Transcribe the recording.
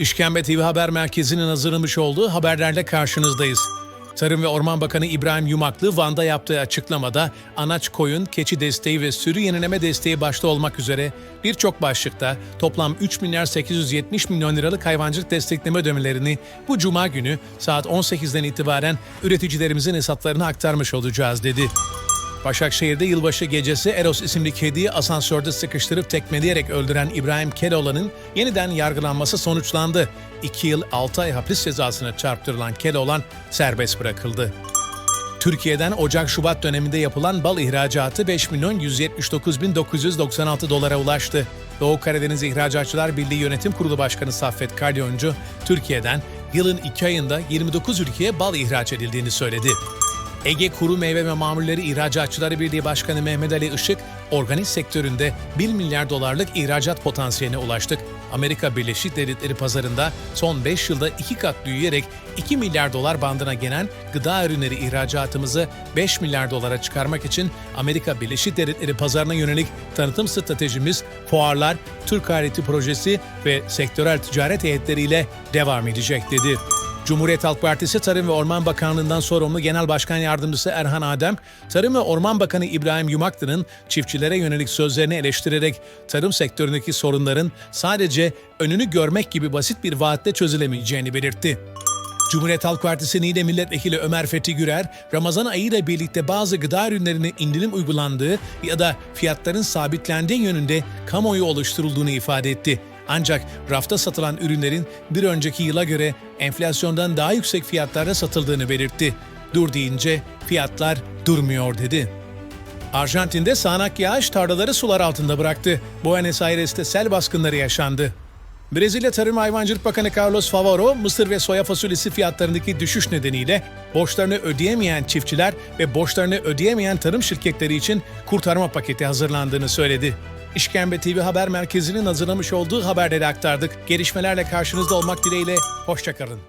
İşkembe TV Haber Merkezi'nin hazırlamış olduğu haberlerle karşınızdayız. Tarım ve Orman Bakanı İbrahim Yumaklı Van'da yaptığı açıklamada anaç koyun, keçi desteği ve sürü yenileme desteği başta olmak üzere birçok başlıkta toplam 3 milyar 870 milyon liralık hayvancılık destekleme ödemelerini bu cuma günü saat 18'den itibaren üreticilerimizin hesaplarına aktarmış olacağız dedi. Başakşehir'de yılbaşı gecesi Eros isimli kediyi asansörde sıkıştırıp tekmeleyerek öldüren İbrahim Keloğlan'ın yeniden yargılanması sonuçlandı. 2 yıl 6 ay hapis cezasına çarptırılan Keloğlan serbest bırakıldı. Türkiye'den Ocak-Şubat döneminde yapılan bal ihracatı 5 milyon 179 bin 996 dolara ulaştı. Doğu Karadeniz İhracatçılar Birliği Yönetim Kurulu Başkanı Saffet Kalyoncu, Türkiye'den yılın 2 ayında 29 ülkeye bal ihraç edildiğini söyledi. Ege Kuru Meyve ve Mamulleri İhracatçıları Birliği Başkanı Mehmet Ali Işık, organik sektöründe 1 milyar dolarlık ihracat potansiyeline ulaştık. Amerika Birleşik Devletleri pazarında son 5 yılda 2 kat büyüyerek 2 milyar dolar bandına gelen gıda ürünleri ihracatımızı 5 milyar dolara çıkarmak için Amerika Birleşik Devletleri pazarına yönelik tanıtım stratejimiz, fuarlar, Türk Aleti Projesi ve sektörel ticaret heyetleriyle devam edecek dedi. Cumhuriyet Halk Partisi Tarım ve Orman Bakanlığı'ndan sorumlu Genel Başkan Yardımcısı Erhan Adem, Tarım ve Orman Bakanı İbrahim Yumaklı'nın çiftçilere yönelik sözlerini eleştirerek tarım sektöründeki sorunların sadece önünü görmek gibi basit bir vaatle çözülemeyeceğini belirtti. Cumhuriyet Halk Partisi Niğde Milletvekili Ömer Fethi Gürer, Ramazan ayı ile birlikte bazı gıda ürünlerine indirim uygulandığı ya da fiyatların sabitlendiği yönünde kamuoyu oluşturulduğunu ifade etti. Ancak rafta satılan ürünlerin bir önceki yıla göre enflasyondan daha yüksek fiyatlarda satıldığını belirtti. Dur deyince fiyatlar durmuyor dedi. Arjantin'de sağanak yağış tarlaları sular altında bıraktı. Buenos Aires'te sel baskınları yaşandı. Brezilya Tarım Hayvancılık Bakanı Carlos Favaro, mısır ve soya fasulyesi fiyatlarındaki düşüş nedeniyle borçlarını ödeyemeyen çiftçiler ve borçlarını ödeyemeyen tarım şirketleri için kurtarma paketi hazırlandığını söyledi. İşkembe TV Haber Merkezi'nin hazırlamış olduğu haberleri aktardık. Gelişmelerle karşınızda olmak dileğiyle, hoşçakalın.